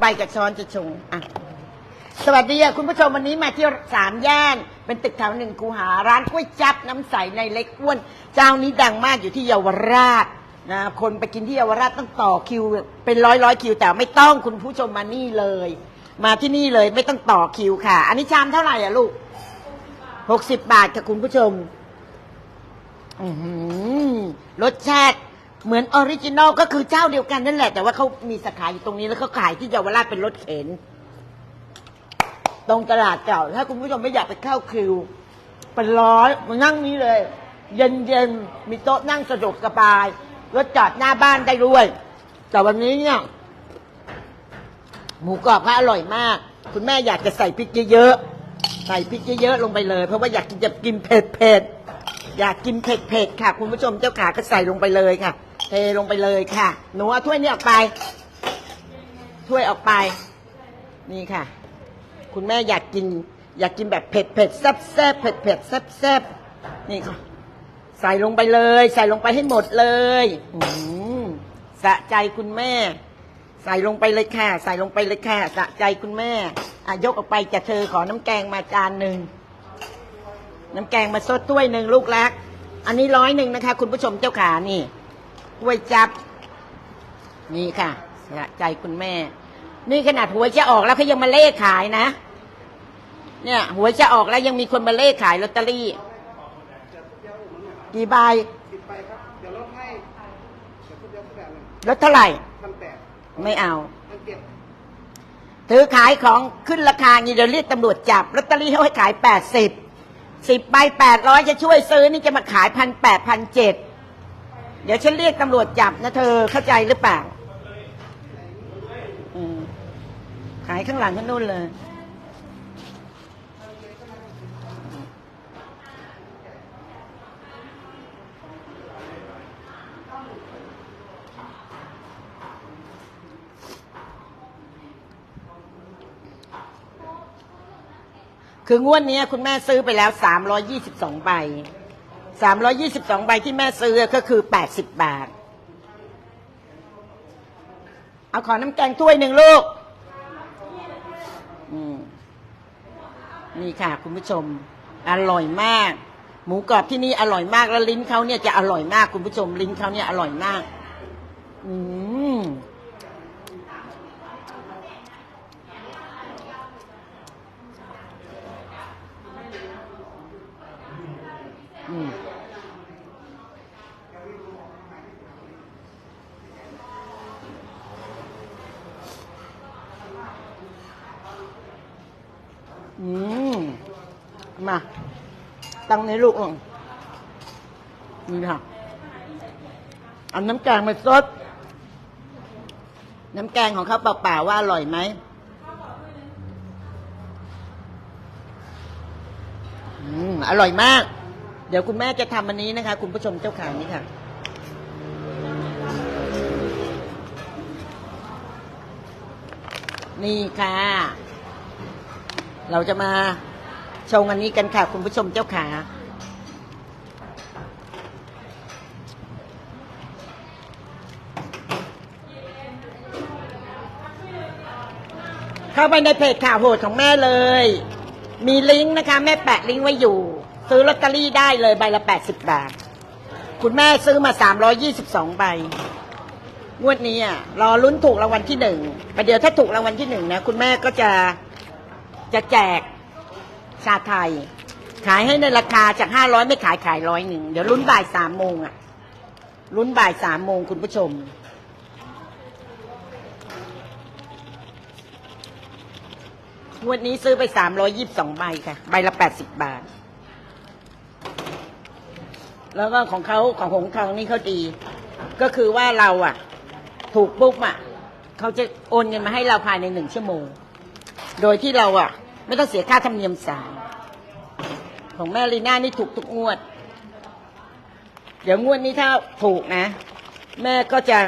ใบกับช้อนจะชงอะสวัสดีอะคุณผู้ชมวันนี้มาที่สามย่าน เป็นตึกแถวหนึ่งคูหาร้านก๋วยจับน้ำใสในเล็กอ้วน เจ้านี้ดังมากอยู่ที่เยาวราชนะคนไปกินที่เยาวราชต้องต่อคิว เป็นร้อยร้อยคิว แต่ไม่ต้องคุณผู้ชมมานี่เลย มาที่นี่เลยไม่ต้องต่อคิวค่ะ อันนี้ชามเท่าไหร่อะลูกหกสิบบาทค่ะคุณผู้ชมอื้อหือรสชาติ เหมือนออริจินอลก็คือเจ้าเดียวกันนั่นแหละ แต่ว่าเขามีสาขาอยู่ตรงนี้แล้วเขาขายที่เยาวราชเป็นรถเข็น ตรงตลาดเก่า ถ้าคุณผู้ชมไม่อยากไปเข้าคิว เป็นร้อยมานั่งนี้เลย เย็นเย็นๆมีโต๊ะนั่งสะดวกสบายรถจอดหน้าบ้านได้ด้วย แต่วันนี้เนี่ย หมูกรอบเขาอร่อยมาก คุณแม่อยากจะใส่พริกเยอะๆใส่พริกเยอะๆลงไปเลย เพราะว่าอยากกินจะกินเผ็ดๆอยากกินเผ็ดๆค่ะ คุณผู้ชมเจ้าขาก็ใส่ลงไปเลยค่ะ เทลงไปเลยค่ะ หนูเอาถ้วยนี้ออกไป ถ้วยออกไป นี่ค่ะ คุณแม่อยากกิน อยากกินแบบเผ็ดเผ็ดแซ่บแซ่บเผ็ดเผ็ดแซ่บแซ่บนี่ค่ะ ใส่ลงไปเลย ใส่ลงไปให้หมดเลยอืมสะใจคุณแม่ ใส่ลงไปเลยค่ะ ใส่ลงไปเลยค่ะ สะใจคุณแม่อะยกออกไปจากเธอขอน้ำแกงมาจานหนึ่งน้ำแกงมาซดถ้วยหนึ่งลูกรัก อันนี้ร้อยหนึ่งนะคะ คุณผู้ชมเจ้าขานี่ ถ้วยจับ นี่ค่ะสะใจคุณแม่ นี่ขนาดหวยจะออกแล้วเขายังมาเล่ขายนะ เนี่ยหวยจะออกแล้วยังมีคนมาเล่ขายลอตเตอรี่ กี่ใบสิบไปครับเดี๋ยวลดให้เดี๋ยวคุณเดียวแปดหนึ่งแล้วเท่าไหร่พันแปดไม่เอาพันเจ็ดถือขายของขึ้นราคางี้เดี๋ยวเรียกตำรวจจับลอตเตอรี่เขาให้ขายแปดสิบสิบใบแปดร้อยจะช่วยซื้อนี่จะมาขายพันแปดพันเจ็ด เดี๋ยวฉันเรียกตำรวจจับนะเธอเข้าใจหรือเปล่าขายข้างหลังข้างนู้นเลย คืองวดนี้คุณแม่ซื้อไปแล้ว 322ใบ 322 ใบที่แม่ซื้อก็คือ 80 บาท เอาขอน้ำแกงถ้วยหนึ่งลูกนี่ค่ะ คุณผู้ชม อร่อยมาก หมูกรอบที่นี่อร่อยมากแล้วลิ้นเขาเนี่ยจะอร่อยมากคุณผู้ชมลิ้นเขาเนี่ยอร่อยมาก อืม อืมอืม มา ตั้งในลูกอะนี่ค่ะเอาน้ำแกงมาซดน้ำแกงของเขาเปล่าๆว่าอร่อยไหมอืมอร่อยมาก เดี๋ยวคุณแม่จะทำอันนี้นะคะ คุณผู้ชมเจ้าขานี่ค่ะ นี่ค่ะ เราจะมา ชงอันนี้กันค่ะ คุณผู้ชมเจ้าขาเข้าไปในเพจข่าวโหดของแม่เลย มีลิงก์นะคะ แม่แปะลิงก์ไว้อยู่ ซื้อลอตเตอรี่ได้เลยใบละแปดสิบบาท คุณแม่ซื้อมาสามร้อยี่สิบสองใบงวดนี้อะรอลุ้นถูกรางวัลที่หนึ่งประเดี๋ยวถ้าถูกรางวัลที่หนึ่งนะ คุณแม่ก็จะจะแจก ชาไทย ขายให้ในราคาจากห้าร้อยไม่ขายขายร้อยหนึ่งเดี๋ยวลุ้นบ่ายสามโมงอะลุ้นบ่ายสามโมงคุณผู้ชมวดนี้ซื้อไปสามร้อยยิบสองใบค่ะ ใบละแปดสิบบาท แล้วก็ของเขาของหงทองนี่เขาดี ก็คือว่าเราอะ ถูกปุ๊บอะเขาจะโอนเงินมาให้เราภายในหนึ่งชั่วโมง โดยที่เราอะ ไม่ต้องเสียค่าธรรมเนียมศาลของแม่ลีน่านี่ถูกทุกงวด เดี๋ยวงวดนี้ถ้าถูกนะ แม่ก็จะ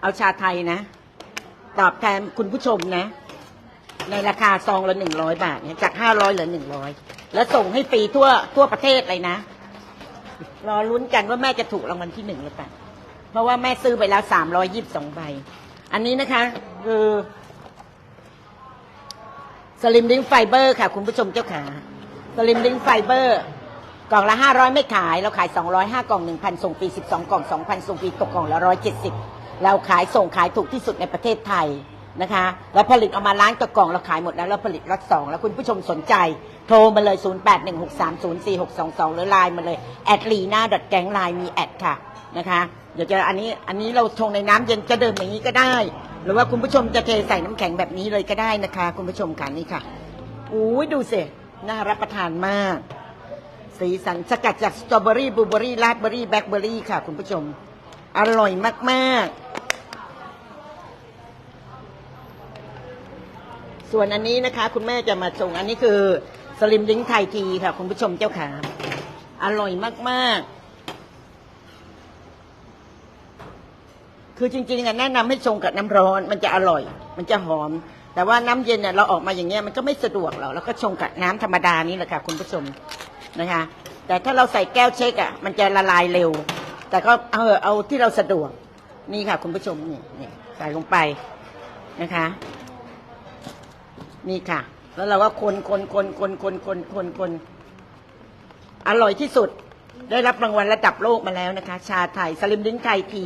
เอาชาไทยนะ ตอบแทนคุณผู้ชมนะ ในราคาซองละหนึ่งร้อยบาทเนี่ยจากห้าร้อยเหลือหนึ่งร้อยแล้วส่งให้ฟรีทั่วทั่วประเทศเลยนะ รอลุ้นกันว่าแม่จะถูกรางวัลที่หนึ่งหรือเปล่าเพราะว่าแม่ซื้อไปแล้วสามร้อยยิบสองใบ อันนี้นะคะ คือ ลิมดิ้งไฟเบอร์ค่ะคุณผู้ชมเจ้าขาสลิมดิ้งไฟเบอร์ กล่องละ 500 ไม่ขาย เราขาย 205 กล่อง 1,000 ส่งฟรี12 กล่อง 2,000 ส่งฟรีตกกล่องละ 170 เราขายส่งขายถูกที่สุดในประเทศไทยนะคะแล้วผลิตออกมาล้านต่อกล่องเราขายหมดแล้วเราผลิตล็อตสองแล้วคุณผู้ชมสนใจ โทรมาเลย 0816304622 หรือไลน์มาเลยแอดลีน่าดอทแก๊งไลน์มีแอดค่ะ นะคะเดี๋ยวจะอันนี้อันนี้เราชงในน้ำเย็นจะดื่มอย่างนี้ก็ได้ หรือว่าคุณผู้ชมจะเทใส่น้ำแข็งแบบนี้เลยก็ได้นะคะ คุณผู้ชมค่ะนี่ค่ะอู้ยดูสิน่ารับประทานมาก สีสันสกัดจากสตรอเบอรี่บลูเบอรี่ราสเบอรี่แบล็คเบอรี่ค่ะ คุณผู้ชม อร่อยมากๆ ส่วนอันนี้นะคะ คุณแม่จะมาชงอันนี้คือสลิมดิ้งไทยทีค่ะ คุณผู้ชมเจ้าขาอร่อยมากๆ คือจริงๆอะแนะนำให้ชงกับน้ำร้อนมันจะอร่อย มันจะหอม แต่ว่าน้ำเย็นเนี่ยเราออกมาอย่างเงี้ยมันก็ไม่สะดวกหรอกแล้วก็ชงกับน้ำธรรมดานี่แหละค่ะคุณผู้ชมนะคะ แต่ถ้าเราใส่แก้วเช็คอะมันจะละลายเร็ว แต่ก็เอาเถอเอาที่เราสะดวกนี่ค่ะ คุณผู้ชมนี่นี่ใส่ลงไปนะคะ นี่ค่ะ แล้วเราก็คนคนคนคนคนคนคนคนอร่อยที่สุด ได้รับรางวัลระดับโลกมาแล้วนะคะ ชาไทยสลิมดิ้งไทยที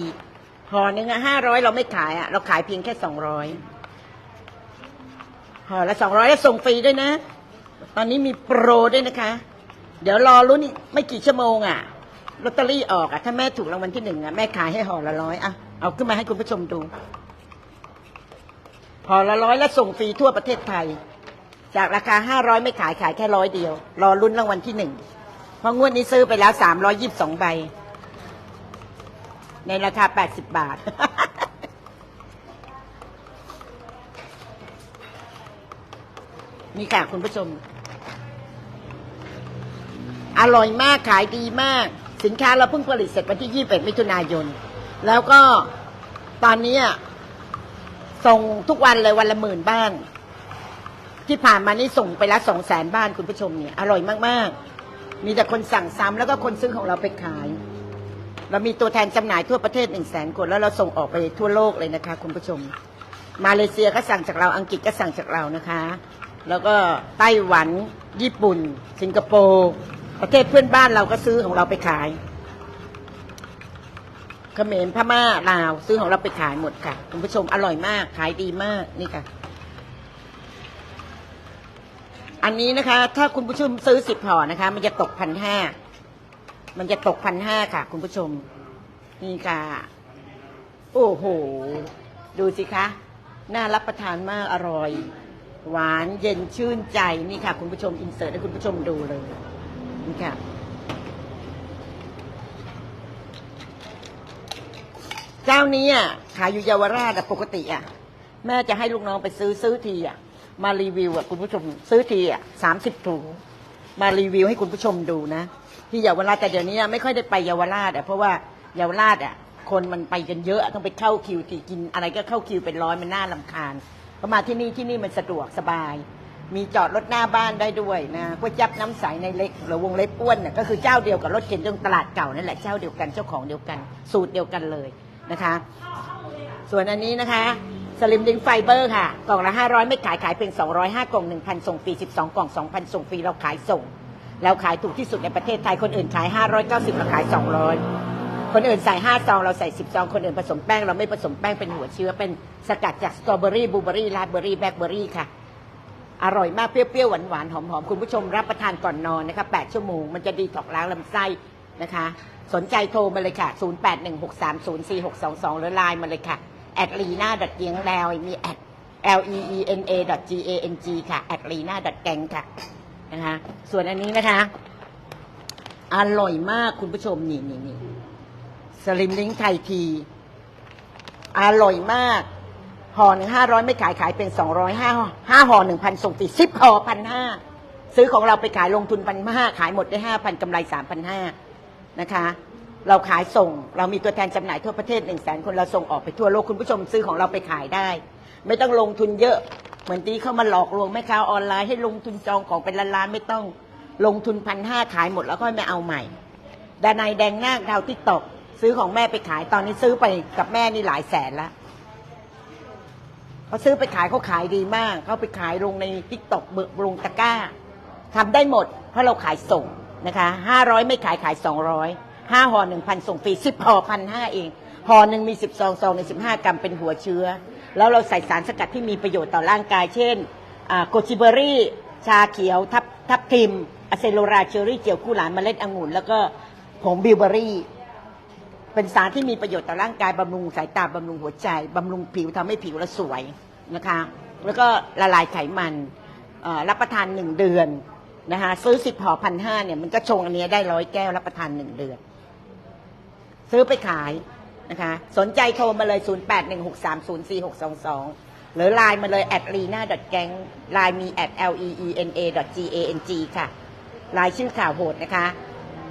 ห่อหนึ่งห้าร้อยเราไม่ขายอะเราขายเพียงแค่สองร้อยห่อละสองร้อยแล้วส่งฟรีด้วยนะ ตอนนี้มีโปรด้วยนะคะ เดี๋ยวรอรุ่นอีกไม่กี่ชั่วโมงอะลอตเตอรี่ออกอะถ้าแม่ถูกรางวัลที่หนึ่งอะแม่ขายให้ห่อละร้อยอะเอาขึ้นมาให้คุณผู้ชมดูห่อละร้อยแล้วส่งฟรีทั่วประเทศไทย จากราคาห้าร้อยไม่ขายขายแค่ร้อยเดียว รอรุ่นรางวัลที่หนึ่งเพราะงวดนี้ซื้อไปแล้วสามร้อยยิบสองใบ ในราคาแปดสิบาท นี่ค่ะ คุณผู้ชม อร่อยมากขายดีมาก สินค้าเราเพิ่งผลิตเสร็จวันที่ 21 มิถุนายน แล้วก็ตอนนี้ส่งทุกวันเลยวันละหมื่นบ้าน ที่ผ่านมานี่ส่งไปแล้วสองแสนบ้านคุณผู้ชมเนี่ย อร่อยมาก ๆ มีแต่คนสั่งซ้ำแล้วก็คนซื้อของเราไปขาย เรามีตัวแทนจำหน่ายทั่วประเทศหนึ่งแสนคนแล้วเราส่งออกไปทั่วโลกเลยนะคะ คุณผู้ชม มาเลเซียก็สั่งจากเราอังกฤษก็สั่งจากเรานะคะ แล้วก็ไต้หวัน ญี่ปุ่น สิงคโปร์ประเทศเพื่อนบ้านเราก็ซื้อของเราไปขายเขมรพม่าลาวซื้อของเราไปขายหมดค่ะ คุณผู้ชมอร่อยมากขายดีมากนี่ค่ะ อันนี้นะคะ ถ้าคุณผู้ชมซื้อสิบห่อนะคะ มันจะตกพันห้า มันจะตกพันห้าค่ะ คุณผู้ชม นี่ค่ะ โอ้โห ดูสิคะ น่ารับประทานมากอร่อย หวานเย็นชื่นใจนี่ค่ะ คุณผู้ชมอินเสิร์ตให้คุณผู้ชมดูเลย นี่ค่ะ เจ้านี้อะขายอยู่เยาวราชปกติอะ แม่จะให้ลูกน้องไปซื้อซื้อทีอะ มารีวิวอะคุณผู้ชมซื้อทีอะสามสิบถุงมารีวิวให้คุณผู้ชมดูนะ ที่เยาวราชแต่เดี๋ยวนี้ไม่ค่อยได้ไปเยาวราชอะเพราะว่าเยาวราชอะคนมันไปกันเยอะต้องไปเข้าคิวทีกินอะไรก็เข้าคิวเป็นร้อยมันน่าลำคาญพอมาที่นี่ที่นี่มันสะดวกสบาย มีจอดรถหน้าบ้านได้ด้วยนะก๋วยจับน้ำใสในเล็กหรือวงเล็บอ้วนเนี่ยก็คือเจ้าเดียวกับรถเข็นตรงตลาดเก่านั่นแหละเจ้าเดียวกันเจ้าของเดียวกัน สูตรเดียวกันเลยนะคะ ส่วนอันนี้นะคะสลิมดิงไฟเบอร์ค่ะ กล่องละ 500 ไม่ขายขายเป็น205 กล่อง 1,000 ส่งฟรี 12 กล่อง 2,000 ส่งฟรี เราขายส่ง แล้วขายถูกที่สุดในประเทศไทย คนอื่นขาย 590เราขาย 200 คนอื่นใส่5ซองเราใส่10ซอง คนอื่นผสมแป้ง เราไม่ผสมแป้งเป็นหัวเชื้อ เป็นสกัดจากสตรอเบอรี่บลูเบอรี่ราสเบอรี่แบล็คเบอรี่ค่ะ อร่อยมาก เปรี้ยวๆ หวานๆ หอมๆ คุณผู้ชมรับประทานก่อนนอนนะคะ8ชั่วโมง มันจะดีต่อล้างลำไส้นะคะ สนใจโทรมาเลยค่ะ 0816304622 หรือไลน์มาเลยค่ะแอดลีน่าดอทเกียงแล้วมีแอด l e e n a g a n g ค่ะแอดลีน่าดอทแกงค่ะ นะคะ ส่วนอันนี้นะคะ อร่อยมากคุณผู้ชมนี่นี่นี่สลิมลิงไทยที อร่อยมากห่อหนึ่งห้าร้อยไม่ขายขายเป็นสองร้อยห้าห้าห่อหนึ่งพันส่งฟรีสิบห่อพันห้าซื้อของเราไปขายลงทุนพันห้าขายหมดได้ห้าพันกำไรสามพันห้านะคะ เราขายส่งเรามีตัวแทนจำหน่ายทั่วประเทศหนึ่งแสนคนเราส่งออกไปทั่วโลกคุณผู้ชมซื้อของเราไปขายได้ ไม่ต้องลงทุนเยอะ เหมือนที่เขามาหลอกลวงแม่ค้าออนไลน์ให้ลงทุนจองของเป็นล้านๆไม่ต้องลงทุนพันห้าขายหมดแล้วก็ไม่เอาใหม่ดานายแดงหน้าดาวทิกตอกซื้อของแม่ไปขายตอนนี้ซื้อไปกับแม่นี่หลายแสนละเขาซื้อไปขายเขาขายดีมากเขาไปขายลงในทิกตอกเบิกลงตะก้าทำได้หมด เพราะเราขายส่งนะคะห้าร้อยไม่ขายขายสองร้อยห้าห่อหนึ่งพันส่งฟรีสิบห่อพันห้าเอง ห่อหนึ่งมีสิบซองซองในสิบห้ากรัมเป็นหัวเชื้อ แล้วเราใส่สารสกัดที่มีประโยชน์ต่อร่างกาย เช่นโกจิเบอรี่ ชาเขียว ทับทับทิมอะเซโลราเชอรี่ เจียวคู่หลานเมล็ดองุ่น แล้วก็ผงบิวเบอรี่ เป็นสารที่มีประโยชน์ต่อร่างกายบำรุงสายตาบำรุงหัวใจบำรุงผิวทำให้ผิวเราสวยนะคะ แล้วก็ละลายไขมันรับประทานหนึ่งเดือนนะคะซื้อสิบห่อพันห้าเนี่ยมันก็ชงอันนี้ได้ร้อยแก้วรับประทานหนึ่งเดือน ซื้อไปขาย นะคะ สนใจโทรมาเลย 0 8 1 6 3 0 4 6 2 2 หรือไลน์มาเลย at lena gang ไลน์มี at l e e n a g a n g ค่ะไลน์ชื่อข่าวโหดนะคะ